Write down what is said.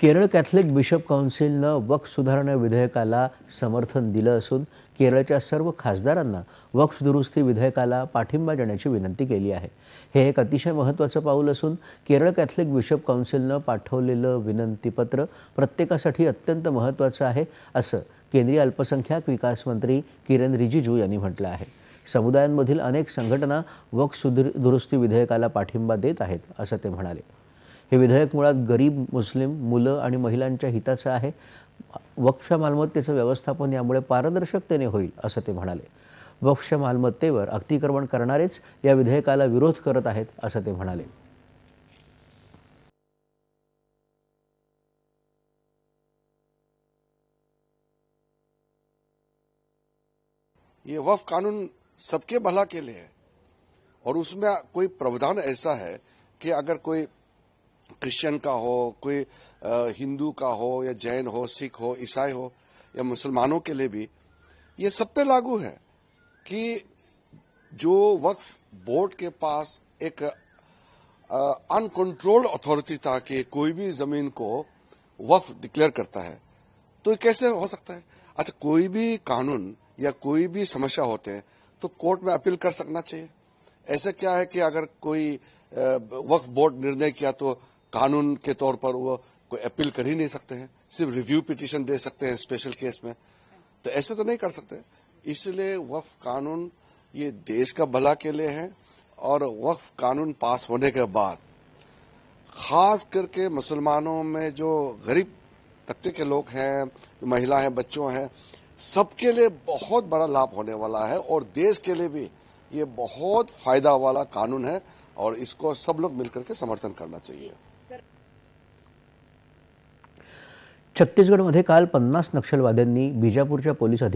Kerala Catholic bishop काउन्सिलनं वक्फ सुधारणा विधेयकाला समर्थन दिलं असून केरळच्या सर्व खासदारांना वक्फ दुरुस्ती विधेयकाला पाठिंबा देण्याची विनंती केली आहे. हे एक अतिशय महत्त्वाचं पाऊल असून केरळ कॅथलिक बिशप काउन्सिलनं पाठवलेलं विनंतीपत्र प्रत्येकासाठी अत्यंत महत्त्वाचं आहे असं केंद्रीय अल्पसंख्याक विकास मंत्री किरण रिजिजू यांनी म्हटलं आहे. समुदायांमधील अनेक संघटना वक्फ सुधीर दुरुस्ती विधेयकाला पाठिंबा देत आहेत असं ते म्हणाले. हे विधेयक मुळात गरीब मुस्लिम मुलं आणि महिलांच्या हिताचं आहे. वक्ष मालमत्तेचं व्यवस्थापन यामुळे पारदर्शकतेने होईल असं ते म्हणाले. वक्ष मालमत्तेवर अतिक्रमण करणारेच या विधेयकाला विरोध करत आहेत असं ते म्हणाले. ये वफ कानून सबके भला के लिए है और उसमें कोई प्रावधान ऐसा है कि अगर कोई क्रिश्चियन का हो, कोई हिंदू का हो, या जैन हो, सिख हो, ईसाई हो, या मुसलमानों के लिए भी, ये सब पे लागू है कि जो वक्फ बोर्ड के पास एक अनकंट्रोल्ड अथॉरिटी था कि कोई भी ज़मीन को वक्फ डिक्लेयर करता है तो कैसे हो सकता है? अच्छा कोई भी कानून या कोई भी समस्या होते हैं तो कोर्ट में अपील कर सकना चाहिए। ऐसा क्या है कि अगर कोई वक्फ बोर्ड निर्णय किया तो कानून के तौर पर वो कोई अपील कर ही नहीं सकते हैं। सिर्फ़ रिव्यू पिटीशन दे सकते हैं स्पेशल केस में। तो ऐसे तो नहीं कर सकते। इसलिए वक्फ कानून ये देश का भला के लिए है और वक्फ कानून पास होने के बाद, खास करके मुसलमानों में जो गरीब तबके के लोग हैं महिला हैं, बच्चों हैं, सबके लिए बहुत बड़ा लाभ होने वाला है और देश के लिए भी ये बहुत फ़ायदा वाला कानून है। और इसको सब लोग मिलकर के समर्थन करना चाहिए। छत्तीसगडमध्ये काल पन्नास नक्षलवाद्यांनी बीजापूरच्या पोलीस अधिक